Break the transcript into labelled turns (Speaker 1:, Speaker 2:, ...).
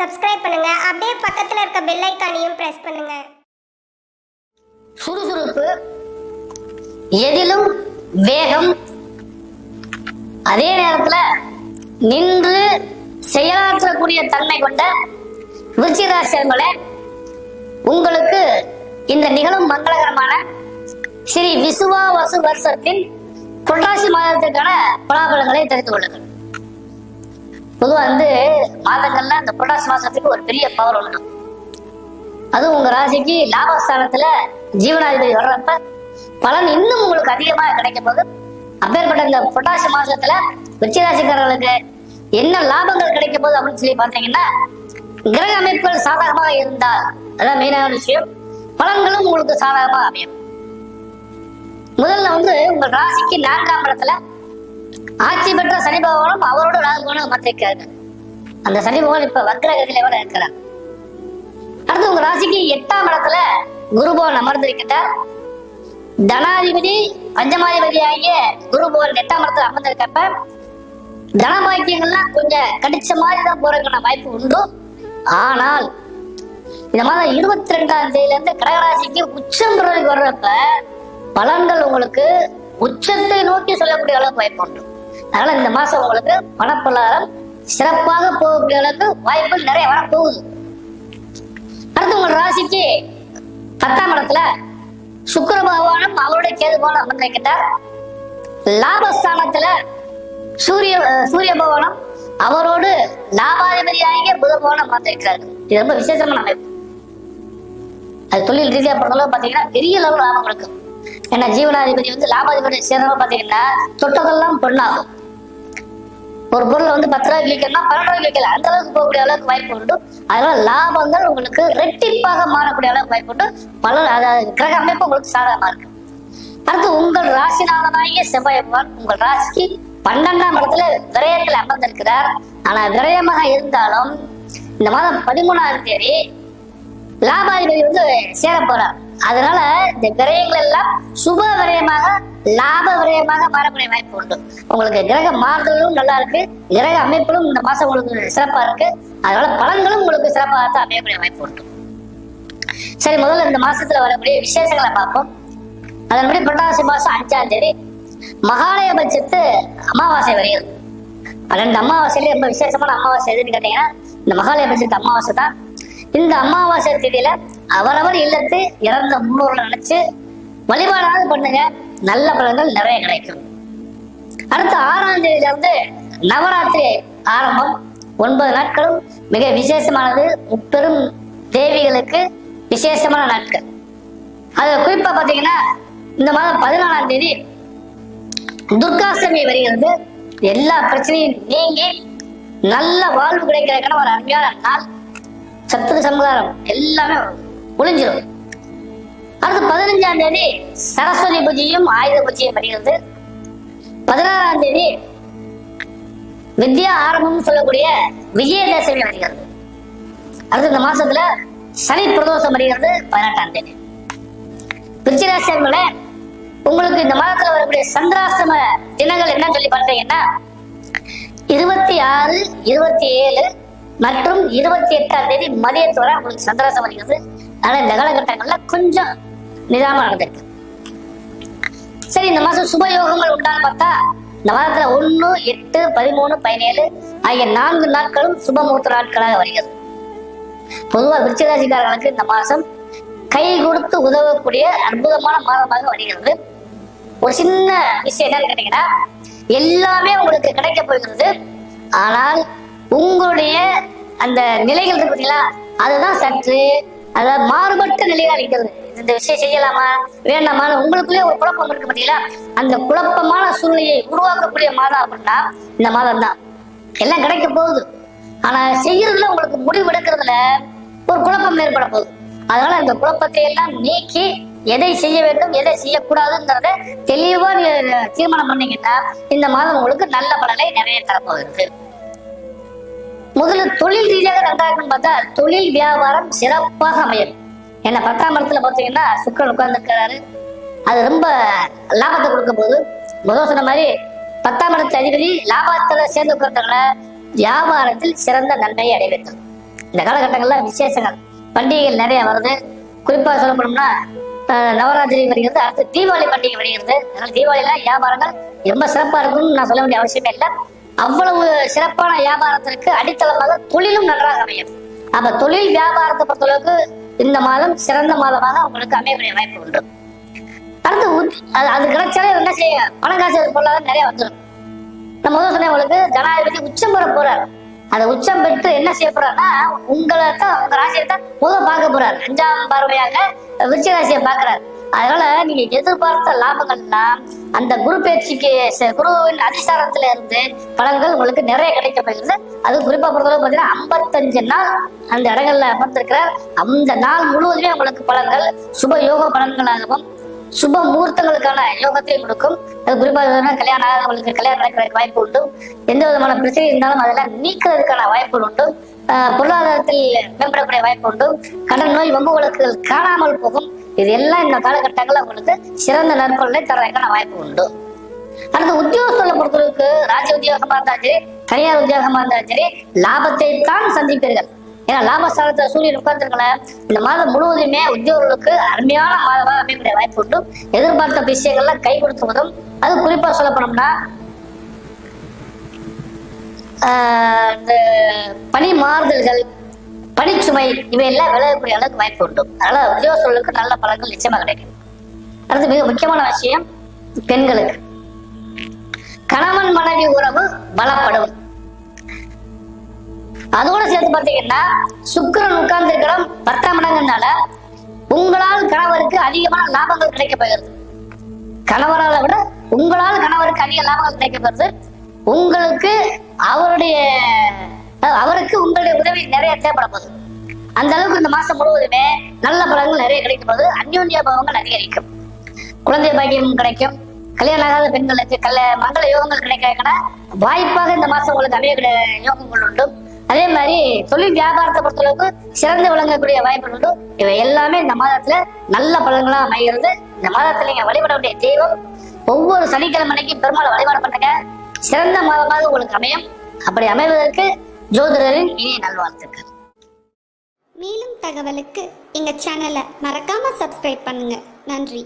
Speaker 1: Subscribe பண்ணுங்க. அப்படியே பக்கத்துல இருக்க பெல் ஐக்கானையும் பிரஸ் பண்ணுங்க.
Speaker 2: சுறுசுறுப்பு எதிலும் வேகம் அதே நேரத்துல நின்று செயலாற்றக்கூடிய தன்மை கொண்ட விருச்சிகராசியர்களே உங்களுக்கு இந்த நிகழும் மங்களகரமான ஸ்ரீ விசுவாவசு வருஷத்தின் புரட்டாசி மாதத்துக்கான பலாபலங்களை தெரிந்து கொள்ளுங்கள். பொதுவா வந்து மாதங்கள்ல இந்த புரட்டாசி மாசத்துக்கு ஒரு பெரிய பவர் உண்டு. அதுவும் உங்க ராசிக்கு லாபஸ்தானத்துல ஜீவனாதிபதி வர்றப்ப பலன் இன்னும் உங்களுக்கு அதிகமா கிடைக்கும் போது அப்பேற்பட்ட இந்த புரட்டாசி மாசத்துல விருச்சிராசிக்காரர்களுக்கு என்ன லாபங்கள் கிடைக்கும் போது அப்படின்னு சொல்லி பார்த்தீங்கன்னா கிரக அமைப்புகள் சாதகமாக இருந்தால் அதான் மெயினான விஷயம். பலன்களும் உங்களுக்கு சாதகமாக அமையும். முதல்ல வந்து உங்க ராசிக்கு நான்காம் இடத்துல ஆட்சி பெற்ற சனி பகவானும் அவரோட ராகு பகவானும் அமர்ந்திருக்காரு அந்த சனி பகவான் இப்ப வக்ரகதியில கூட இருக்கிறார். அடுத்து உங்க ராசிக்கு எட்டாம் இடத்துல குருபவன் அமர்ந்திருக்கின்றார். தனாதிபதி பஞ்சமாதிபதி ஆகிய குருபவன் எட்டாம் இடத்துல அமர்ந்திருக்கப்ப தனபாக்கியங்கள்லாம் கொஞ்சம் கடிச்ச மாதிரி தான் போறதுக்கான வாய்ப்பு உண்டு. ஆனால் இந்த மாதம் இருபத்தி ரெண்டாம் தேதியில இருந்து கடகராசிக்கு உச்சம் வர்றப்ப பலன்கள் உங்களுக்கு உச்சத்தை நோக்கி சொல்லக்கூடிய அளவுக்கு வாய்ப்பு உண்டு. அதனால இந்த மாசம் உங்களுக்கு பணப்பொருளாதாரம் சிறப்பாக போகக்கூடிய அளவுக்கு வாய்ப்புகள் நிறைய வரப்போகுது. அடுத்து உங்கள் ராசிக்கு பத்தாம் இடத்துல சுக்கர பகவானும் அவருடைய கேது போல அமர்ந்திருக்கிறார் லாபஸ்தானத்துல சூரிய சூரிய பகவானும் அவரோடு லாபாதிபதியாகிய புத பகவானும் அமர்ந்திருக்கிறார் இது ரொம்ப விசேஷமான அமைப்பு. அது தொழில் ரீதியா பொறுத்தளவு பாத்தீங்கன்னா பெரிய அளவு லாபம் இருக்கும் ஏன்னா ஜீவனாதிபதி வந்து லாபாதிபதி சேர்ந்தவங்க பாத்தீங்கன்னா தொட்டதெல்லாம் பொண்ணாகும். ஒரு பொருள் வந்து பத்து ரூபாய்க்கு விற்கணும்னா பன்னெண்டு ரூபாய்க்கு விற்கல. அந்த அளவுக்கு போகக்கூடிய அளவுக்கு வாய்ப்பு உண்டு. அதனால லாபங்கள் உங்களுக்கு ரெட்டிப்பாக மாறக்கூடிய அளவுக்கு வாய்ப்பு உண்டு. பல அதாவது கிரக அமைப்பு உங்களுக்கு சாதகமா இருக்கு. அடுத்து உங்கள் ராசிநாதனாகிய செவ்வாய் பகவான் உங்கள் ராசிக்கு பன்னெண்டாம் இடத்துல விரயத்தில் அமர்ந்திருக்கிறார். ஆனா விரயமாக இருந்தாலும் இந்த மாதம் பதிமூணாம் தேதி லாபாதிபதி வந்து சேர போறார். அதனால இந்த விரயங்கள் எல்லாம் சுப விரயமாக லாப விரயமாக மாறக்கூடிய வாய்ப்பு உண்டு. உங்களுக்கு கிரக மாறுதலும் நல்லா இருக்கு. கிரக அமைப்புகளும் இந்த மாசம் உங்களுக்கு சிறப்பா இருக்கு. அதனால பலன்களும் உங்களுக்கு சிறப்பாக தான் அமையக்கூடிய வாய்ப்பு உண்டு. சரி முதல்ல இந்த மாசத்துல வரக்கூடிய விசேஷங்களை பார்ப்போம். அதன்படி புரட்டாசி மாசம் அஞ்சாம் தேதி மகாலய பட்சத்து அமாவாசை வருகிறது பன்னெண்டு அமாவாசையில ரொம்ப விசேஷமான அமாவாசை எதுன்னு கேட்டீங்கன்னா இந்த மகாலய பட்சத்து அமாவாசை தான். இந்த அமாவாசை தேதியில அவரவர் இல்லத்து இறந்த முன்னோர்களை நினைச்சு வழிபாடாவது பண்ணுங்க. நல்ல பலன்கள் நிறைய கிடைக்கும். அடுத்த ஆறாம் தேதியில இருந்து நவராத்திரி ஆரம்பம். ஒன்பது நாட்களும் மிக விசேஷமானது. முப்பெரும் தேவிகளுக்கு விசேஷமான நாட்கள். அதுல குறிப்பா பாத்தீங்கன்னா இந்த மாதம் பதினாலாம் தேதி துர்காஷ்டமி வருகிறது. எல்லா பிரச்சனையும் நீங்கி நல்ல வாழ்வு கிடைக்கிறதுக்கான ஒரு அருமையான நாள் சத்துக்கு சமுதாயம் எல்லாமே ஒளிஞ்சிடும் அடுத்து பதினஞ்சாம் தேதி சரஸ்வதி பூஜையும் ஆயுத பூஜையும் வருகிறது. பதினாறாம் தேதி வித்யா ஆரம்பம் சொல்லக்கூடிய விஜயதசமி வருகிறது. அடுத்து இந்த மாசத்துல சனி பிரதோஷம் வருகிறது பதினெட்டாம் தேதி. விருச்சிராசியர்களே உங்களுக்கு இந்த மாதத்துல வரக்கூடிய சந்திராசிரம தினங்கள் என்ன சொல்லி பார்த்தீங்கன்னா இருபத்தி ஆறு இருபத்தி ஏழு மற்றும் இருபத்தி எட்டாம் தேதி மதியத்தோட உங்களுக்கு சந்திராசம் வருகிறது. அதனால இந்த காலகட்டங்கள்ல கொஞ்சம் நிதானமா நடந்திருக்கு சரி இந்த மாசம் சுபயோகங்கள் உண்டான்னு பார்த்தா இந்த மாதத்துல ஒண்ணு எட்டு பதிமூணு பதினேழு ஆகிய நான்கு நாட்களும் சுபமுகூர்த்த நாட்களாக வருகிறது. பொதுவா விருச்சிகராசிக்காரர்களுக்கு இந்த மாசம் கை கொடுத்து உதவக்கூடிய அற்புதமான மாதமாக வருகிறது. ஒரு சின்ன விஷயம் என்னன்னு கேட்டீங்கன்னா எல்லாமே உங்களுக்கு கிடைக்க போகிறது. ஆனால் உங்களுடைய அந்த நிலைகள் இருக்கு பார்த்தீங்களா? அதுதான் சற்று அதாவது மாறுபட்ட நிலையா இருக்கிறது. இந்த விஷயம் செய்யலாமா? வேண்டாமான்னு உங்களுக்குள்ளே ஒரு குழப்பம் இருக்கு பார்த்தீங்களா அந்த குழப்பமான சூழ்நிலையை உருவாக்கக்கூடிய மாதம் அப்படின்னா இந்த மாதம் தான் எல்லாம் கிடைக்க போகுது. ஆனா செய்யறதுல உங்களுக்கு முடிவு எடுக்கிறதுல ஒரு குழப்பம் ஏற்பட போகுது. அதனால அந்த குழப்பத்தை எல்லாம் நீக்கி எதை செய்ய வேண்டும் எதை செய்யக்கூடாதுங்கிறத தெளிவா தீர்மானம் பண்ணீங்கன்னா இந்த மாதம் உங்களுக்கு நல்ல பலனை நிறைய தரப்போகிறது முதல்ல தொழில் ரீதியாக நன்றாகணும் இருக்குன்னு பார்த்தா தொழில் வியாபாரம் சிறப்பாக அமையும். ஏன்னா பத்தாம் இடத்துல பார்த்தீங்கன்னா சுக்கரன் உட்கார்ந்துருக்கிறாரு. அது ரொம்ப லாபத்தை கொடுக்க போகுது முதல் சொன்ன மாதிரி பத்தாம் இடத்து அதிபதி லாபத்துல சேர்ந்து உட்கார்ந்தவங்கள வியாபாரத்தில் சிறந்த நன்மையை அடைவீர்கள். இந்த காலகட்டங்கள்ல விசேஷங்கள் பண்டிகைகள் நிறைய வருது. குறிப்பா சொல்ல போனோம்னா அஹ், நவராத்திரி வருகிறது அடுத்து தீபாவளி பண்டிகை வருகிறது. அதனால தீபாவளியில வியாபாரங்கள் ரொம்ப சிறப்பா இருக்கும்னு நான் சொல்ல வேண்டிய அவசியமே இல்லை. அவ்வளவு சிறப்பான வியாபாரத்திற்கு அடித்தளமாக தொழிலும் நன்றாக அமையும். அப்ப தொழில் வியாபாரத்தை பொறுத்தளவுக்கு இந்த மாதம் சிறந்த மாதமாக உங்களுக்கு அமையக்கூடிய வாய்ப்பு உண்டு. அடுத்து அது கிடைச்சாலே என்ன செய்ய பணம் காசு பொருளாதாரம் நிறைய வந்துடும் நம்ம முதல் சொன்ன உங்களுக்கு ஜனாதிபதி உச்சம் பெற போறாரு. அந்த உச்சம் பெற்று என்ன செய்ய போறாருன்னா உங்களை தான் உங்க ராசியை தான் முதல் பார்க்க போறாரு. அஞ்சாம் பார்வையாக விருச்சிக ராசியை பார்க்கிறார். அதனால நீங்க எதிர்பார்த்த லாபங்கள்லாம் அந்த குரு பயிற்சிக்கு குருவின் அதிசாரத்துல இருந்து பலன்கள் உங்களுக்கு நிறைய கிடைக்க போகிறது. அது குறிப்பா பொறுத்தவரை பாத்தீங்கன்னா ஐம்பத்தஞ்சு நாள் அந்த இடங்கள்ல அமர்ந்திருக்கிறார். அந்த நாள் முழுவதுமே உங்களுக்கு பலன்கள் சுப யோக பலன்களாகவும் சுப முகூர்த்தங்களுக்கான யோகத்தை கொடுக்கும். அது குறிப்பாக கல்யாணம் ஆகாதவங்களுக்கு கல்யாணம் நடக்கிறதுக்கு வாய்ப்பு உண்டு. எந்த விதமான பிரச்சனை இருந்தாலும் அதெல்லாம் நீக்கிறதுக்கான வாய்ப்புகள் உண்டு. ஆஹ் பொருளாதாரத்தில் மேம்படக்கூடிய வாய்ப்பு உண்டு. கடன் நோய் வம்பு வழக்குகள் காணாமல் போகும். இது எல்லாம் இந்த காலகட்டங்களில் உங்களுக்கு சிறந்த நற்பலனை தர்றதுக்கான வாய்ப்பு உண்டு. அடுத்து உத்தியோகஸ்தலை பொறுத்தளவுக்கு ராஜ உத்தியோகமா இருந்தாலும் சரி தனியார் உத்தியோகமா இருந்தாலும் சரி லாபத்தை தான் சந்திப்பீர்கள். ஏன்னா லாபஸ்தானத்துல சூரியன் உட்கார்ந்துருக்கல. இந்த மாதம் முழுவதுமே உத்தியோகர்களுக்கு அருமையான மாதமாக அமையக்கூடிய வாய்ப்பு உண்டு. எதிர்பார்த்த விஷயங்கள்ல கை கொடுத்துவதும் அது குறிப்பா சொல்ல போனோம்னா இந்த பணி மாறுதல்கள் பணிச்சுமை இவையெல்லாம் விளையக்கூடிய அளவுக்கு வாய்ப்பு உண்டு. அதனால உத்தியோகஸ்தர்களுக்கு நல்ல பலன்கள் நிச்சயமாக கிடைக்கும். அடுத்து மிக முக்கியமான விஷயம் பெண்களுக்கு. கணவன் மனைவி உறவு பலப்படும். அதோட சேர்த்து பார்த்தீங்கன்னா சுக்கரன் உட்கார்ந்து இருக்கிறோம் பத்தாம் இடங்கிறதுனால உங்களால் கணவருக்கு அதிகமான லாபங்கள் கிடைக்க போகிறது. கணவரால விட உங்களால் கணவருக்கு அதிக லாபங்கள் கிடைக்க போகிறது. உங்களுக்கு அவருடைய அவருக்கு உங்களுடைய உதவி நிறைய தேவைப்பட போகுது. அந்த அளவுக்கு இந்த மாசம் முழுவதுமே நல்ல பலன்கள் நிறைய கிடைக்கும் போது அந்யோன்ய பாவங்கள் அதிகரிக்கும் குழந்தை பாக்கியம் கிடைக்கும். கல்யாணம் ஆகாத பெண்களுக்கு கல்ல மங்கள யோகங்கள் கிடைக்கிறதுக்கான வாய்ப்பாக இந்த மாசம் உங்களுக்கு அமைய யோகங்கள் உண்டு. அதே மாதிரி தொழில் வியாபாரத்தை பொறுத்தளவுக்கு சிறந்து விளங்கக்கூடிய வாய்ப்புகள் உண்டு. இவை எல்லாமே இந்த மாதத்துல நல்ல பலன்களா அமைகிறது. இந்த மாதத்துல நீங்க வழிபட வேண்டிய தெய்வம் ஒவ்வொரு சனிக்கிழமை அன்னைக்கு பெருமாள் வழிபாடு பண்ணுங்க சிறந்த மாதமாக உங்களுக்கு அமையும். அப்படி அமைவதற்கு ஜோதிடரின் இனிய நல்வாழ்த்துக்கள்.
Speaker 1: மேலும் தகவலுக்கு எங்க சேனலை மறக்காம சப்ஸ்கிரைப் பண்ணுங்க. நன்றி.